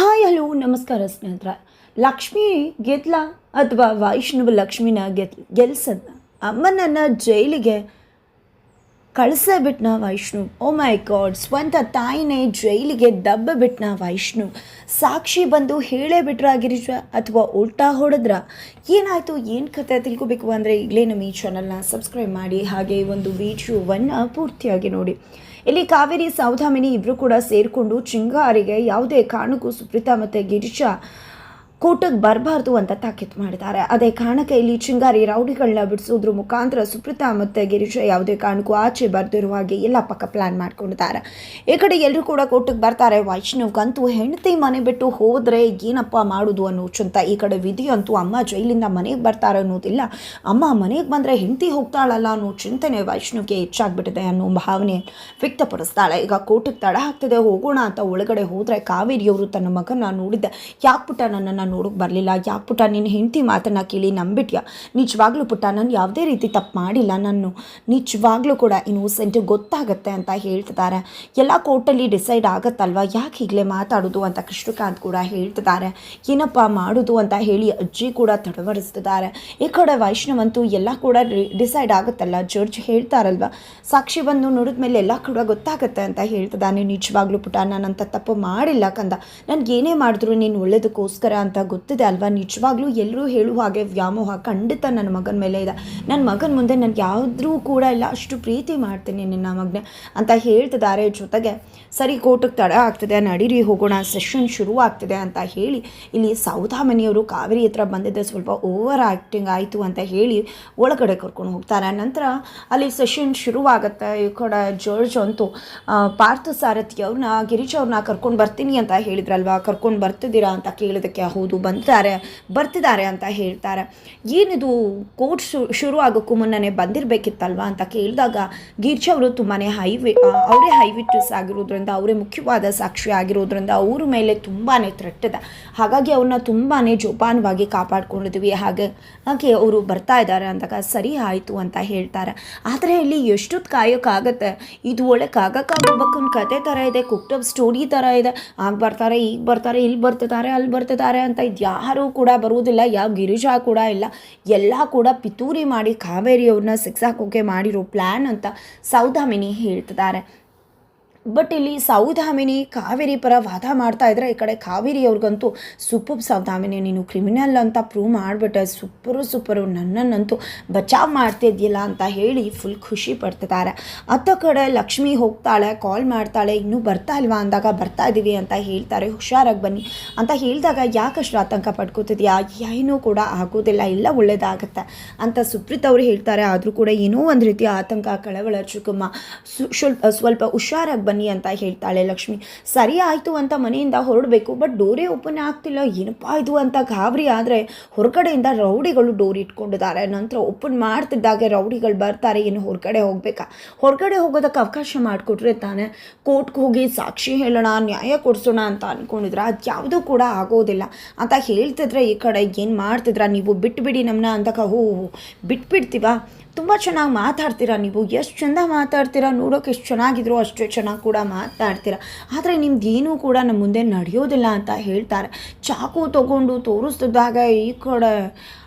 Hi, hello, ನಮಸ್ಕಾರ ಸ್ನೇಹಿತರ. ಲಕ್ಷ್ಮಿ ಗೆದ್ಲ ಅಥವಾ ವೈಷ್ಣವ ಲಕ್ಷ್ಮಿನ ಗೆದ್ ಗೆಲ್ಸದ ಅಮ್ಮನನ್ನ ಜೈಲಿಗೆ ಕಳಿಸೇ ಬಿಟ್ನ ವೈಷ್ಣು ಓ ಮೈ ಗಾಡ್, ಸ್ವಂತ ತಾಯಿನೇ ಜೈಲಿಗೆ ದಬ್ಬ ಬಿಟ್ನ ವೈಷ್ಣು ಸಾಕ್ಷಿ ಬಂದು ಹೇಳೇ ಬಿಟ್ರ ಗಿರೀಶ ಅಥವಾ ಉಲ್ಟಾ ಹೊಡೆದ್ರ? ಏನಾಯಿತು? ಏನು ಕತೆ ತಿಳ್ಕೊಬೇಕು ಅಂದರೆ ಈಗಲೇ ನಮ್ಮ ಈ ಚಾನಲ್ನ ಸಬ್ಸ್ಕ್ರೈಬ್ ಮಾಡಿ, ಹಾಗೆ ಒಂದು ವಿಡಿಯೋವನ್ನು ಪೂರ್ತಿಯಾಗಿ ನೋಡಿ. ಇಲ್ಲಿ ಕಾವೇರಿ ಸೌಧಾಮಿನಿ ಇಬ್ಬರು ಕೂಡ ಸೇರಿಕೊಂಡು ಚಿಂಗಾರಿಗೆ ಯಾವುದೇ ಕಾರಣಕ್ಕೂ ಸುಪ್ರೀತಾ ಮತ್ತು ಗಿರೀಶ ಕೋರ್ಟಿಗೆ ಬರಬಾರ್ದು ಅಂತ ತಾಕೀತು ಮಾಡಿದ್ದಾರೆ. ಅದೇ ಕಾರಣಕ್ಕೆ ಇಲ್ಲಿ ಚಿಂಗಾರಿ ರೌಡಿಗಳನ್ನ ಬಿಡಿಸೋದ್ರ ಮುಖಾಂತರ ಸುಪ್ರೀತಾ ಮತ್ತು ಗಿರೀಶ ಯಾವುದೇ ಕಾರಣಕ್ಕೂ ಆಚೆ ಬರೆದಿರುವ ಹಾಗೆ ಎಲ್ಲ ಪಕ್ಕ ಪ್ಲ್ಯಾನ್ ಮಾಡ್ಕೊಂಡಿದ್ದಾರೆ. ಈ ಕಡೆ ಎಲ್ಲರೂ ಕೂಡ ಕೋಟಕ್ಕೆ ಬರ್ತಾರೆ. ವೈಷ್ಣವ್ಗಂತೂ ಹೆಂಡತಿ ಮನೆ ಬಿಟ್ಟು ಹೋದರೆ ಏನಪ್ಪ ಮಾಡೋದು ಅನ್ನೋ ಚಿಂತ ಈ ಕಡೆ ವಿಧಿ ಅಂತೂ ಅಮ್ಮ ಜೈಲಿಂದ ಮನೆಗೆ ಬರ್ತಾರೆ ಅನ್ನೋದಿಲ್ಲ. ಅಮ್ಮ ಮನೆಗೆ ಬಂದರೆ ಹೆಂಡತಿ ಹೋಗ್ತಾಳಲ್ಲ ಅನ್ನೋ ಚಿಂತನೆ ವೈಷ್ಣವ್ಗೆ ಹೆಚ್ಚಾಗ್ಬಿಟ್ಟಿದೆ ಅನ್ನೋ ಭಾವನೆ ವ್ಯಕ್ತಪಡಿಸ್ತಾಳೆ. ಈಗ ಕೋಟಕ್ಕೆ ತಡ ಆಗ್ತದೆ ಹೋಗೋಣ ಅಂತ ಒಳಗಡೆ ಹೋದರೆ ಕಾವೇರಿಯವರು ತನ್ನ ಮಗನ ನೋಡಿದ್ದೆ. ಯಾಕೆ ಪುಟ್ಟ ನನ್ನನ್ನು ನೋಡೋಕೆ ಬರಲಿಲ್ಲ. ಯಾಕೆ ಪುಟ್ಟ, ನಿನ್ನ ಹೆಂಡತಿ ಮಾತನ್ನು ಕೇಳಿ ನಂಬಿಟ್ಯಾ? ನಿಜವಾಗ್ಲೂ ಪುಟ್ಟ, ನಾನು ಯಾವುದೇ ರೀತಿ ತಪ್ಪು ಮಾಡಿಲ್ಲ ನಾನು ನಿಜವಾಗ್ಲೂ ಕೂಡ ಇನ್ನೋಸೆಂಟ್ ಗೊತ್ತಾಗತ್ತೆ ಅಂತ ಹೇಳ್ತಿದ್ದಾರೆ. ಎಲ್ಲ ಕೋರ್ಟಲ್ಲಿ ಡಿಸೈಡ್ ಆಗತ್ತಲ್ವ? ಯಾಕೆ ಈಗಲೇ ಮಾತಾಡೋದು ಅಂತ ಕೃಷ್ಣಕಾಂತ್ ಕೂಡ ಹೇಳ್ತಿದ್ದಾರೆ. ಏನಪ್ಪ ಮಾಡೋದು ಅಂತ ಹೇಳಿ ಅಜ್ಜಿ ಕೂಡ ತಡವರಿಸ್ತಿದ್ದಾರೆ. ಈ ಕಡೆ ವೈಷ್ಣವಂತೂ ಎಲ್ಲ ಕೂಡ ಡಿಸೈಡ್ ಆಗುತ್ತಲ್ಲ? ಜಡ್ಜ್ ಹೇಳ್ತಾರಲ್ವ? ಸಾಕ್ಷಿ ಬಂದು ನೋಡಿದ ಮೇಲೆ ಎಲ್ಲ ಕೂಡ ಗೊತ್ತಾಗತ್ತೆ ಅಂತ ಹೇಳ್ತಿದ್ದಾನೆ. ನಿಜವಾಗ್ಲೂ ಪುಟ ನಾನಂತ ತಪ್ಪು ಮಾಡಿಲ್ಲ ಕಂದ. ನನಗೇನೇ ಮಾಡಿದ್ರು ನೀನು ಒಳ್ಳೇದಕ್ಕೋಸ್ಕರ ಅಂತ ಗೊತ್ತಿದೆ ಅಲ್ವಾ? ನಿಜವಾಗ್ಲೂ ಎಲ್ಲರೂ ಹೇಳುವ ಹಾಗೆ ವ್ಯಾಮೋಹ ಖಂಡಿತ ನನ್ನ ಮಗನ ಮೇಲೆ ಇದೆ. ನನ್ನ ಮಗನ ಮುಂದೆ ನನಗೆ ಯಾವುದ್ರೂ ಕೂಡ ಇಲ್ಲ, ಅಷ್ಟು ಪ್ರೀತಿ ಮಾಡ್ತೀನಿ ನಿನ್ನ ಮಗನೇ ಅಂತ ಹೇಳ್ತಿದ್ದಾರೆ. ಜೊತೆಗೆ ಸರಿ ಕೋಟಕ್ಕೆ ತಡ ಆಗ್ತಿದೆ, ನಡೀರಿ, ಹೋಗೋಣ, ಸೆಷನ್ ಶುರು ಆಗ್ತಿದೆ ಅಂತ ಹೇಳಿ ಇಲ್ಲಿ ಸೌಧಾಮನಿಯವರು ಕಾವೇರಿ ಹತ್ರ ಬಂದಿದ್ದೆ. ಸ್ವಲ್ಪ ಓವರ್ ಆ್ಯಕ್ಟಿಂಗ್ ಆಯಿತು ಅಂತ ಹೇಳಿ ಒಳಗಡೆ ಕರ್ಕೊಂಡು ಹೋಗ್ತಾರೆ. ನಂತರ ಅಲ್ಲಿ ಸೆಷನ್ ಶುರುವಾಗುತ್ತೆ. ಈ ಕಡೆ ಜಾರ್ಜ್ ಅಂತೂ ಪಾರ್ಥ ಸಾರಥಿ ಅವ್ರನ್ನ ಗಿರೀಶ್ ಅವ್ರನ್ನ ಕರ್ಕೊಂಡು ಬರ್ತೀನಿ ಅಂತ ಹೇಳಿದ್ರಲ್ವಾ? ಕರ್ಕೊಂಡು ಬರ್ತಿದ್ದೀರಾ ಅಂತ ಕೇಳಿದಕ್ಕೆ ಹೌದು ಬಂದಿದ್ದಾರೆ, ಬರ್ತಿದ್ದಾರೆ ಅಂತ ಹೇಳ್ತಾರೆ. ಏನಿದು ಕೋರ್ಟ್ ಶು ಶುರು ಆಗೋಕ್ಕೂ ಮುನ್ನನೇ ಬಂದಿರಬೇಕಿತ್ತಲ್ವಾ ಅಂತ ಕೇಳಿದಾಗ ಗಿರ್ಜಾ ಅವರು ತುಂಬಾ ಹೈವಿ ಅವರೇ ಹೈ ವಿಟ್ನೆಸ್ ಆಗಿರೋದ್ರಿಂದ, ಅವರೇ ಮುಖ್ಯವಾದ ಸಾಕ್ಷಿ ಆಗಿರೋದ್ರಿಂದ ಅವ್ರ ಮೇಲೆ ತುಂಬಾ ಥ್ರೆಟ್ಟಿದೆ ಹಾಗಾಗಿ ಅವ್ರನ್ನ ತುಂಬಾ ಜೋಪಾನವಾಗಿ ಕಾಪಾಡ್ಕೊಂಡಿದ್ವಿ. ಹಾಗೆ ಹಾಗೆ ಅವರು ಬರ್ತಾ ಇದ್ದಾರೆ ಅಂದಾಗ ಸರಿ ಆಯಿತು ಅಂತ ಹೇಳ್ತಾರೆ. ಆದರೆ ಇಲ್ಲಿ ಎಷ್ಟೊತ್ತು ಕಾಯೋಕ್ಕಾಗತ್ತೆ ಇದು ಒಳ್ಳೆ ಕಾಗಕ್ಕಾಗೋಬೇಕನ್ ಕತೆ ಥರ ಇದೆ ಕುಕ್ಟಪ್ ಸ್ಟೋರಿ ಥರ ಇದೆ. ಆಗ ಬರ್ತಾರೆ, ಈಗ ಬರ್ತಾರೆ, ಇಲ್ಲಿ ಬರ್ತಿದ್ದಾರೆ, ಅಲ್ಲಿ ಬರ್ತಿದ್ದಾರೆ ಅಂತ ಇದು ಯಾರೂ ಕೂಡ ಬರುವುದಿಲ್ಲ ಯಾವ ಗಿರಿಜಾ ಕೂಡ ಇಲ್ಲ. ಎಲ್ಲ ಕೂಡ ಪಿತೂರಿ ಮಾಡಿ ಕಾವೇರಿಯವ್ರನ್ನ ಸಿಕ್ಸಾಕೋಕೆ ಮಾಡಿರೋ ಪ್ಲ್ಯಾನ್ ಅಂತ ಸೌದಾಮಿನಿ ಹೇಳ್ತಿದ್ದಾರೆ. ಬಟ್ ಇಲ್ಲಿ ಸೌಧಾಮಿನಿ ಕಾವೇರಿ ಪರ ವಾದ ಮಾಡ್ತಾ ಇದ್ರೆ ಈ ಕಡೆ ಕಾವೇರಿ ಅವ್ರಿಗಂತೂ ಸೂಪರ್ ಸೌಧಾಮಿನಿ ನೀನು ಕ್ರಿಮಿನಲ್ ಅಂತ ಪ್ರೂವ್ ಮಾಡಿಬಿಟ್ಟೆ ಸೂಪರು ಸೂಪರು ನನ್ನನ್ನಂತೂ ಬಚಾವ್ ಮಾಡ್ತಿದ್ಯಲ್ಲ ಅಂತ ಹೇಳಿ ಫುಲ್ ಖುಷಿ ಪಡ್ತಿದ್ದಾರೆ. ಅತ್ತ ಕಡೆ ಲಕ್ಷ್ಮಿ ಹೋಗ್ತಾಳೆ ಕಾಲ್ ಮಾಡ್ತಾಳೆ, ಇನ್ನೂ ಬರ್ತಾ ಇಲ್ವಾ ಅಂದಾಗ ಬರ್ತಾ ಇದ್ದೀವಿ ಅಂತ ಹೇಳ್ತಾರೆ, ಹುಷಾರಾಗಿ ಬನ್ನಿ ಅಂತ ಹೇಳಿದಾಗ ಯಾಕಷ್ಟು ಆತಂಕ ಪಡ್ಕೋತಿದ್ಯಾ? ಏನೂ ಕೂಡ ಆಗೋದಿಲ್ಲ, ಎಲ್ಲ ಒಳ್ಳೇದಾಗತ್ತೆ ಅಂತ ಸುಪ್ರೀತ್ ಅವರು ಹೇಳ್ತಾರೆ. ಆದರೂ ಕೂಡ ಏನೋ ಒಂದು ರೀತಿಯ ಆತಂಕ, ಕಳವಳ ಚುಕುಮ್ಮ ಸ್ವಲ್ಪ ಹುಷಾರಾಗಿ ಬನ್ನಿ ಅಂತ ಹೇಳ್ತಾಳೆ ಲಕ್ಷ್ಮಿ. ಸರಿ ಆಯಿತು ಅಂತ ಮನೆಯಿಂದ ಹೊರಡಬೇಕು ಬಟ್ ಡೋರೇ ಓಪನ್ ಆಗ್ತಿಲ್ಲ. ಏನಪ್ಪ ಇದು ಅಂತ ಗಾಬರಿ ಆದರೆ ಹೊರಗಡೆಯಿಂದ ರೌಡಿಗಳು ಡೋರ್ ಇಟ್ಕೊಂಡಿದ್ದಾರೆ. ನಂತರ ಓಪನ್ ಮಾಡ್ತಿದ್ದಾಗೆ ರೌಡಿಗಳು ಬರ್ತಾರೆ ಏನು ಹೊರಗಡೆ ಹೋಗಬೇಕಾ? ಹೊರಗಡೆ ಹೋಗೋದಕ್ಕೆ ಅವಕಾಶ ಮಾಡಿಕೊಟ್ರೆ ತಾನೆ ಕೋರ್ಟ್ಗೆ ಹೋಗಿ ಸಾಕ್ಷಿ ಹೇಳೋಣ, ನ್ಯಾಯ ಕೊಡಿಸೋಣ ಅಂತ ಅಂದ್ಕೊಂಡಿದ್ರೆ ಅದು ಯಾವುದೂ ಕೂಡ ಆಗೋದಿಲ್ಲ. ಅಂತ ಹೇಳ್ತಿದ್ರೆ ಈ ಕಡೆ ಏನು ಮಾಡ್ತಿದ್ರ? ನೀವು ಬಿಟ್ಬಿಡಿ ನಮ್ಮನ್ನ ಅಂತ ಹೋ ಬಿಟ್ಬಿಡ್ತೀವಾ? ತುಂಬ ಚೆನ್ನಾಗಿ ಮಾತಾಡ್ತೀರಾ ನೀವು? ಎಷ್ಟು ಚೆಂದ ಮಾತಾಡ್ತೀರಾ? ನೋಡೋಕೆ ಎಷ್ಟು ಚೆನ್ನಾಗಿದ್ರು ಅಷ್ಟೇ ಚೆನ್ನಾಗಿ ಕೂಡ ಮಾತಾಡ್ತೀರಾ? ಆದರೆ ನಿಮ್ದೇನೂ ಕೂಡ ನಮ್ಮ ಮುಂದೆ ನಡೆಯೋದಿಲ್ಲ ಅಂತ ಹೇಳ್ತಾರೆ. ಚಾಕು ತಗೊಂಡು ತೋರಿಸ್ತಿದ್ದಾಗ ಈ ಕಡೆ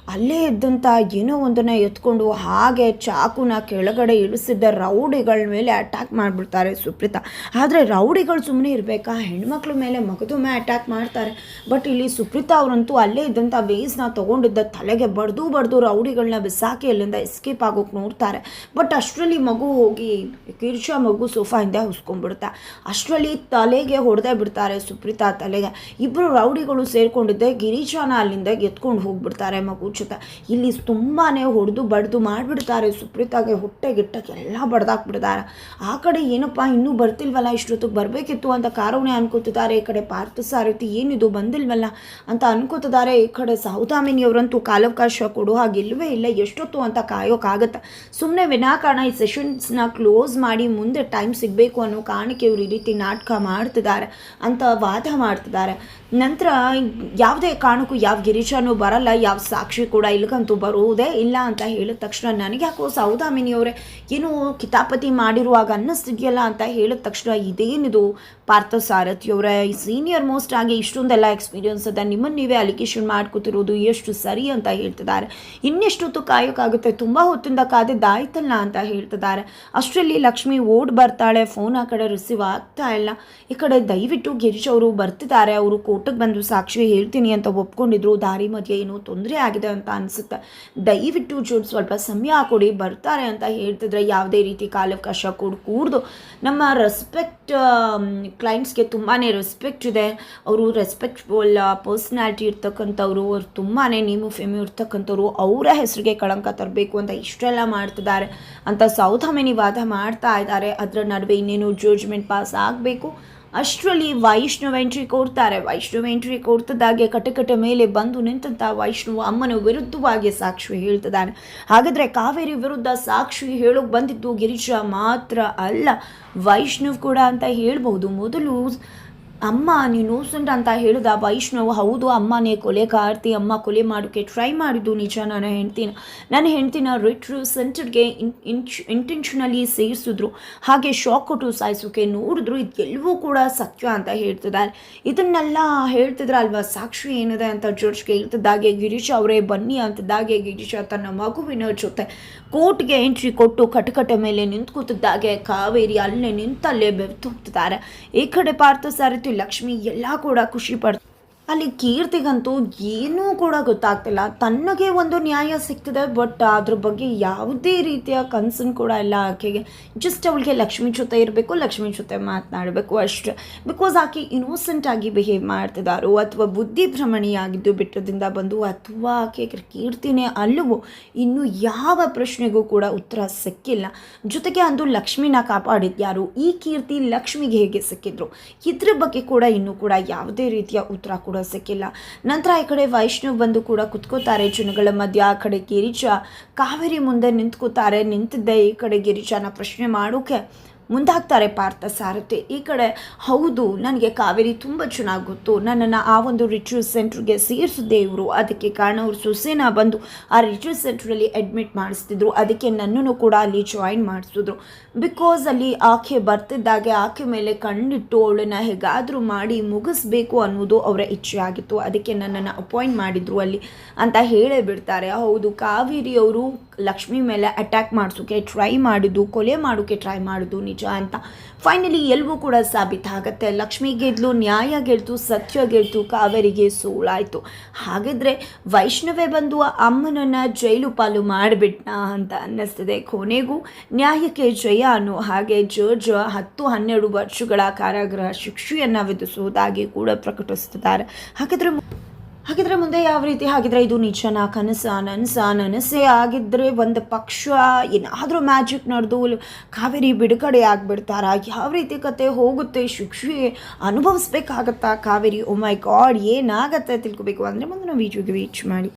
ಅಲ್ಲೇ ಇದ್ದಂಥ ಏನೋ ಒಂದನ್ನು ಎತ್ಕೊಂಡು ಹಾಗೆ ಚಾಕುನ ಕೆಳಗಡೆ ಇಳಿಸಿದ್ದ ರೌಡಿಗಳ ಮೇಲೆ ಅಟ್ಯಾಕ್ ಮಾಡಿಬಿಡ್ತಾರೆ ಸುಪ್ರೀತಾ. ಆದರೆ ರೌಡಿಗಳು ಸುಮ್ಮನೆ ಇರಬೇಕಾ? ಹೆಣ್ಮಕ್ಳ ಮೇಲೆ ಮಗದೊಮ್ಮೆ ಅಟ್ಯಾಕ್ ಮಾಡ್ತಾರೆ. ಬಟ್ ಇಲ್ಲಿ ಸುಪ್ರೀತಾ ಅವರಂತೂ ಅಲ್ಲೇ ಇದ್ದಂಥ ವೇಸ್ನ ತೊಗೊಂಡಿದ್ದ ತಲೆಗೆ ಬಡ್ದು ಬಡ್ದು ರೌಡಿಗಳನ್ನ ಬಿಸಾಕಿ ಅಲ್ಲಿಂದ ಎಸ್ಕೇಪ್ ಆಗೋಕೆ ನೋಡ್ತಾರೆ. ಬಟ್ ಅಷ್ಟರಲ್ಲಿ ಮಗು ಹೋಗಿ, ಕಿರ್ಷ ಮಗು ಸೋಫಾ ಹಿಂದೆ ಹುಸ್ಕೊಂಡ್ಬಿಡುತ್ತೆ ಅಷ್ಟರಲ್ಲಿ ತಲೆಗೆ ಹೊಡೆದೇ ಬಿಡ್ತಾರೆ ಸುಪ್ರೀತಾ ತಲೆಗೆ. ಇಬ್ಬರು ರೌಡಿಗಳು ಸೇರಿಕೊಂಡಿದ್ದೆ, ಗಿರೀಶನ ಅಲ್ಲಿಂದ ಎತ್ಕೊಂಡು ಹೋಗ್ಬಿಡ್ತಾರೆ ಮಗು. ಜೊತೆ ಇಲ್ಲಿ ತುಂಬಾ ಹೊಡೆದು ಬಡ್ದು ಮಾಡಿಬಿಡ್ತಾರೆ. ಸುಪ್ರೀತಾಗೆ ಹೊಟ್ಟೆ ಗಿಟ್ಟಕ್ಕೆ ಎಲ್ಲ ಬಡ್ದಾಕ್ಬಿಡ್ತಾರೆ. ಆ ಕಡೆ ಏನಪ್ಪ, ಇನ್ನೂ ಬರ್ತಿಲ್ವಲ್ಲ, ಇಷ್ಟೊತ್ತಿಗೆ ಬರಬೇಕಿತ್ತು ಅಂತ ಕಾರವಣೆ ಅನ್ಕೋತಿದ್ದಾರೆ. ಈ ಕಡೆ ಪಾರ್ಥ ಸಾರಥಿ ಏನಿದು, ಬಂದಿಲ್ವಲ್ಲ ಅಂತ ಅನ್ಕೋತಿದ್ದಾರೆ. ಈ ಕಡೆ ಸೌದಾಮಿನಿಯವರಂತೂ ಕಾಲಾವಕಾಶ ಕೊಡೋ ಇಲ್ಲವೇ ಇಲ್ಲ, ಎಷ್ಟೊತ್ತು ಅಂತ ಕಾಯೋಕ್ಕಾಗತ್ತೆ ಸುಮ್ಮನೆ ವಿನಾಕಾರಣ ಈ ಸೆಷನ್ಸ್ನ ಕ್ಲೋಸ್ ಮಾಡಿ ಮುಂದೆ ಟೈಮ್ ಸಿಗಬೇಕು ಅನ್ನೋ ಕಾರಣಕ್ಕೆ ಇವರು ಈ ರೀತಿ ನಾಟಕ ಮಾಡ್ತಿದ್ದಾರೆ ಅಂತ ವಾದ ಮಾಡ್ತಿದ್ದಾರೆ. ನಂತರ ಯಾವುದೇ ಕಾರಣಕ್ಕೂ ಯಾವ ಗಿರೀಶನೂ ಬರಲ್ಲ, ಯಾವ ಸಾಕ್ಷಿ ಕೂಡ ಇಲ್ಲಿಗಂತೂ ಬರುವುದೇ ಇಲ್ಲ ಅಂತ ಹೇಳಿದ ತಕ್ಷಣ ನನಗೆ ಯಾಕೋ ಸೌದಾಮಿನಿಯವರೇ, ಏನು ಕಿತಾಪತಿ ಮಾಡಿರುವಾಗ ಅನ್ನಿಸ್ತಿದೆಯಲ್ಲ ಅಂತ ಹೇಳಿದ ತಕ್ಷಣ ಇದೇನಿದು ಪಾರ್ಥ ಸಾರಥಿಯವರ ಸೀನಿಯರ್ ಮೋಸ್ಟ್ ಆಗಿ ಇಷ್ಟೊಂದೆಲ್ಲ ಎಕ್ಸ್ಪೀರಿಯನ್ಸ್ ಅದ, ನಿಮ್ಮನ್ನು ನೀವೇ ಅಲಿಗೇಷನ್ ಮಾಡ್ಕೋತಿರೋದು ಎಷ್ಟು ಸರಿ ಅಂತ ಹೇಳ್ತಿದ್ದಾರೆ. ಇನ್ನೆಷ್ಟೊತ್ತು ಕಾಯೋಕ್ಕಾಗುತ್ತೆ, ತುಂಬ ಹೊತ್ತಿಂದ ಕಾದಿದ್ದಾಯ್ತಲ್ಲ ಅಂತ ಹೇಳ್ತಿದ್ದಾರೆ. ಅಷ್ಟರಲ್ಲಿ ಲಕ್ಷ್ಮಿ ಓಡ್ ಬರ್ತಾಳೆ ಫೋನ್ ಆ ಕಡೆ ರಿಸೀವ್ ಆಗ್ತಾ ಇಲ್ಲ. ಈ ಕಡೆ ದಯವಿಟ್ಟು ಗಿರೀಶ್ ಅವರು ಬರ್ತಿದ್ದಾರೆ, ಅವರು ಕೋರ್ಟಿಗೆ ಬಂದು ಸಾಕ್ಷಿ ಹೇಳ್ತೀನಿ ಅಂತ ಒಪ್ಕೊಂಡಿದ್ರು. ದಾರಿ ಮಧ್ಯೆ ಏನೋ ತೊಂದರೆ ಆಗಿದೆ ಅಂತ ಅನಿಸುತ್ತೆ. ದಯವಿಟ್ಟು ಜೋಡ್ ಸ್ವಲ್ಪ ಸಮಯ ಕೊಡಿ, ಬರ್ತಾರೆ ಅಂತ ಹೇಳ್ತಿದ್ರೆ ಯಾವುದೇ ರೀತಿ ಕಾಲಾವಕಾಶ ಕೊಡು ಕೂಡ್ದು. ನಮ್ಮ ರೆಸ್ಪೆಕ್ಟ್ ಕ್ಲೈಂಟ್ಸ್ಗೆ ತುಂಬಾ ರೆಸ್ಪೆಕ್ಟ್ ಇದೆ. ಅವರು ರೆಸ್ಪೆಕ್ಟ್ಫುಲ್ ಪರ್ಸ್ನಾಲಿಟಿ ಇರ್ತಕ್ಕಂಥವ್ರು, ಅವ್ರು ತುಂಬಾ ನೇಮು ಫೇಮು ಇರ್ತಕ್ಕಂಥವ್ರು, ಅವರ ಹೆಸರಿಗೆ ಕಳಂಕ ತರಬೇಕು ಅಂತ ಇಷ್ಟೆಲ್ಲ ಮಾಡ್ತಿದ್ದಾರೆ. ಅಂತ ಸೌಧಾಮಿನಿ ವಾದ ಮಾಡ್ತಾ ಇದ್ದಾರೆ. ಅದರ ನಡುವೆ ಇನ್ನೇನು ಜಡ್ಜ್ಮೆಂಟ್ ಪಾಸ್ ಆಗಬೇಕು? ಅಷ್ಟರಲ್ಲಿ ವೈಷ್ಣವ ಎಂಟ್ರಿ ಕೊಡ್ತಾರೆ. ವೈಷ್ಣವ ಎಂಟ್ರಿ ಕೊಡ್ತದಾಗೆ ಕಟಕಟ ಮೇಲೆ ಬಂದು ನಿಂತಂಥ ವೈಷ್ಣವ ಅಮ್ಮನ ವಿರುದ್ಧವಾಗಿ ಸಾಕ್ಷಿ ಹೇಳ್ತಿದ್ದಾನೆ. ಹಾಗಾದರೆ ಕಾವೇರಿ ವಿರುದ್ಧ ಸಾಕ್ಷಿ ಹೇಳೋಕೆ ಬಂದಿದ್ದು ಗಿರಿಜಾ ಮಾತ್ರ ಅಲ್ಲ. ವೈಷ್ಣವ್ ಕೂಡ ಅಂತ ಹೇಳ್ಬೋದು ಮೊದಲು ಅಮ್ಮ, ನೀನು ಇನ್ನೋಸೆಂಟ್ ಅಂತ ಹೇಳಿದ? ವೈಷ್ಣವ್, ಹೌದು, ಅಮ್ಮನೇ, ಕೊಲೆ ಕಾರ್ತಿ, ಅಮ್ಮ ಕೊಲೆ ಮಾಡೋಕ್ಕೆ ಟ್ರೈ ಮಾಡಿದ್ದು ನಿಜ, ನನ್ನ ಹೆಂಡ್ತಿನ. ನನ್ನ ಹೆಂಡ್ತಿನ ರಿಟ್ರು ಸೆಂಟರ್ಗೆ ಇಂಟೆನ್ಷನಲಿ ಸೇರಿಸಿದ್ರು. ಹಾಗೆ ಶಾಕ್ ಕೊಟ್ಟು ಸಾಯಿಸೋಕೆ ನೋಡಿದ್ರು. ಇದೆಲ್ಲವೂ ಕೂಡ ಸತ್ಯ ಅಂತ ಹೇಳ್ತಿದ್ದಾರೆ. ಇದನ್ನೆಲ್ಲ ಹೇಳ್ತಿದ್ರಲ್ವಾ? ಸಾಕ್ಷಿ ಏನಿದೆ ಅಂತ ಜಡ್ಜ್ ಕೇಳ್ತಿದ್ದಾಗೆ ಗಿರೀಶ್ ಅವರೇ, ಬನ್ನಿ ಅಂತಿದ್ದಾಗೆ ಗಿರೀಶ ತನ್ನ ಮಗುವಿನ ಜೊತೆ ಕೋರ್ಟ್ಗೆ ಎಂಟ್ರಿ ಕೊಟ್ಟು ಕಟಕಟ ಮೇಲೆ ನಿಂತ್ಕೊತಿದ್ದಾಗೆ. ಕಾವೇರಿ ಅಲ್ಲೇ ನಿಂತಲ್ಲೇ ಬೆವ್ತು ಹೋಗ್ತಿದ್ದಾರೆ ಈ ಕಡೆ ಪಾರ್ಥ ಸಾರಥಿ ಲಕ್ಷ್ಮಿ ಎಲ್ಲ ಕೂಡ ಖುಷಿ ಪಡ್ ಅಲ್ಲಿ ಕೀರ್ತಿಗಂತೂ ಏನೂ ಕೂಡ ಗೊತ್ತಾಗ್ತಿಲ್ಲ. ತನ್ನಗೆ ಒಂದು ನ್ಯಾಯ ಸಿಗ್ತಿದೆ ಬಟ್ ಅದ್ರ ಬಗ್ಗೆ ಯಾವುದೇ ರೀತಿಯ ಕನ್ಸನ್ ಕೂಡ ಇಲ್ಲ ಆಕೆಗೆ. ಜಸ್ಟ್ ಅವಳಿಗೆ ಲಕ್ಷ್ಮಿ ಜೊತೆ ಇರಬೇಕು, ಲಕ್ಷ್ಮಿ ಜೊತೆ ಮಾತನಾಡಬೇಕು ಅಷ್ಟೇ. ಬಿಕಾಸ್ ಆಕೆ ಇನ್ನೋಸೆಂಟ್ ಆಗಿ ಬಿಹೇವ್ ಮಾಡ್ತಿದ್ದಾರೋ ಅಥವಾ ಬುದ್ಧಿ ಭ್ರಮಣಿಯಾಗಿದ್ದು ಬಿಟ್ಟದಿಂದ ಬಂದು, ಅಥವಾ ಆಕೆ ಕೀರ್ತಿನೇ ಅಲ್ಲವೋ, ಇನ್ನು ಯಾವ ಪ್ರಶ್ನೆಗೂ ಕೂಡ ಉತ್ತರ ಸಿಕ್ಕಿಲ್ಲ. ಜೊತೆಗೆ ಅಂದು ಲಕ್ಷ್ಮಿನ ಕಾಪಾಡಿದ್ಯಾರು, ಈ ಕೀರ್ತಿ ಲಕ್ಷ್ಮಿಗೆ ಹೇಗೆ ಸಿಕ್ಕಿದ್ರು? ಇದ್ರ ಬಗ್ಗೆ ಕೂಡ ಇನ್ನೂ ಕೂಡ ಯಾವುದೇ ರೀತಿಯ ಉತ್ತರ ಕೂಡ ಸಿಕ್ಕಿಲ್ಲ ನಂತರ ಈ ಕಡೆ ವೈಷ್ಣವ್ ಬಂದು ಕೂಡ ಕುತ್ಕೋತಾರೆ. ಜನಗಳ ಮಧ್ಯ ಆ ಕಡೆ ಗಿರಿಜಾ ಕಾವೇರಿ ಮುಂದೆ ನಿಂತ್ಕೋತಾರೆ. ನಿಂತಿದ್ದೆ ಈ ಕಡೆ ಗಿರಿಜಾನ ಪ್ರಶ್ನೆ ಮಾಡೋಕೆ ಮುಂದಾಗ್ತಾರೆ ಪಾರ್ಥ ಸಾರಥಿ. ಈ ಕಡೆ, ಹೌದು, ನನಗೆ ಕಾವೇರಿ ತುಂಬ ಚೆನ್ನಾಗಿ ಗೊತ್ತು. ನನ್ನನ್ನು ಆ ಒಂದು ರಿಚುವಲ್ ಸೆಂಟ್ರಿಗೆ ಸೇರಿಸಿದ್ದೆ ಇವರು ಅದಕ್ಕೆ ಕಾರಣ ಅವರು ಸುಸೇನಾ ಬಂದು ಆ ರಿಚುವಲ್ ಸೆಂಟ್ರಲ್ಲಿ ಅಡ್ಮಿಟ್ ಮಾಡಿಸ್ತಿದ್ರು. ಅದಕ್ಕೆ ನನ್ನನ್ನು ಕೂಡ ಅಲ್ಲಿ ಜಾಯಿನ್ ಮಾಡಿಸಿದ್ರು. ಬಿಕಾಸ್ ಅಲ್ಲಿ ಆಕೆ ಬರ್ತಿದ್ದಾಗೆ, ಆಕೆ ಮೇಲೆ ಕಣ್ಣಿಟ್ಟು ಅವಳನ್ನು ಹೇಗಾದರೂ ಮಾಡಿ ಮುಗಿಸ್ಬೇಕು ಅನ್ನೋದು ಅವರ ಇಚ್ಛೆ ಆಗಿತ್ತು. ಅದಕ್ಕೆ ನನ್ನನ್ನು ಅಪಾಯಿಂಟ್ ಮಾಡಿದ್ರು ಅಲ್ಲಿ ಅಂತ ಹೇಳೇ ಬಿಡ್ತಾರೆ. ಹೌದು, ಕಾವೇರಿ ಅವರು ಲಕ್ಷ್ಮಿ ಮೇಲೆ ಅಟ್ಯಾಕ್ ಮಾಡಿಸೋಕೆ ಟ್ರೈ ಮಾಡಿದ್ದು, ಕೊಲೆ ಮಾಡೋಕೆ ಟ್ರೈ ಮಾಡಿದ್ದು ನಿಜ ಅಂತ. ಫೈನಲಿ ಎಲ್ಲವೂ ಕೂಡ ಸಾಬೀತಾಗತ್ತೆ. ಲಕ್ಷ್ಮಿ ಗೆದ್ಲು, ನ್ಯಾಯ ಗೆಲ್ತು ಸತ್ಯ ಗೆಲ್ತು ಕಾವೇರಿಗೆ ಸೋಲಾಯಿತು ಹಾಗಿದ್ರೆ ವೈಷ್ಣವೇ ಬಂದು ಅಮ್ಮನನ್ನ ಅಮ್ಮನನ್ನು ಜೈಲು ಪಾಲು ಮಾಡಿಬಿಟ್ನಾ ಅಂತ ಅನ್ನಿಸ್ತದೆ. ಕೊನೆಗೂ ನ್ಯಾಯಕ್ಕೆ ಜಯ ಅನ್ನೋ ಹಾಗೆ ಜಾರ್ಜ್ ಹತ್ತು ಹನ್ನೆರಡು ವರ್ಷಗಳ ಕಾರಾಗೃಹ ಶಿಕ್ಷೆಯನ್ನು ವಿಧಿಸುವುದಾಗಿ ಕೂಡ ಪ್ರಕಟಿಸುತ್ತಿದ್ದಾರೆ ಹಾಗಿದ್ರೆ ಹಾಗಿದ್ರೆ ಮುಂದೆ ಯಾವ ರೀತಿ ಹಾಗಿದ್ರೆ ಇದು ನಿಜನ, ಕನಸ, ನನಸ, ನನಸೆ ಆಗಿದ್ರೆ ಒಂದು ಪಕ್ಷ, ಏನಾದರೂ ಮ್ಯಾಜಿಕ್ ನಡೆದು ಕಾವೇರಿ ಬಿಡುಗಡೆ ಆಗಿಬಿಡ್ತಾರ? ಯಾವ ರೀತಿ ಕತೆ ಹೋಗುತ್ತೆ? ಶಿಕ್ಷೆ ಅನುಭವಿಸ್ಬೇಕಾಗತ್ತಾ ಕಾವೇರಿ? ಮೈ ಗಾಡ್ ಏನಾಗತ್ತೆ ತಿಳ್ಕೊಬೇಕು? ಅಂದರೆ ಮುಂದನ್ನು ವಿಚುಗೆ ವೀಚ್ ಮಾಡಿ.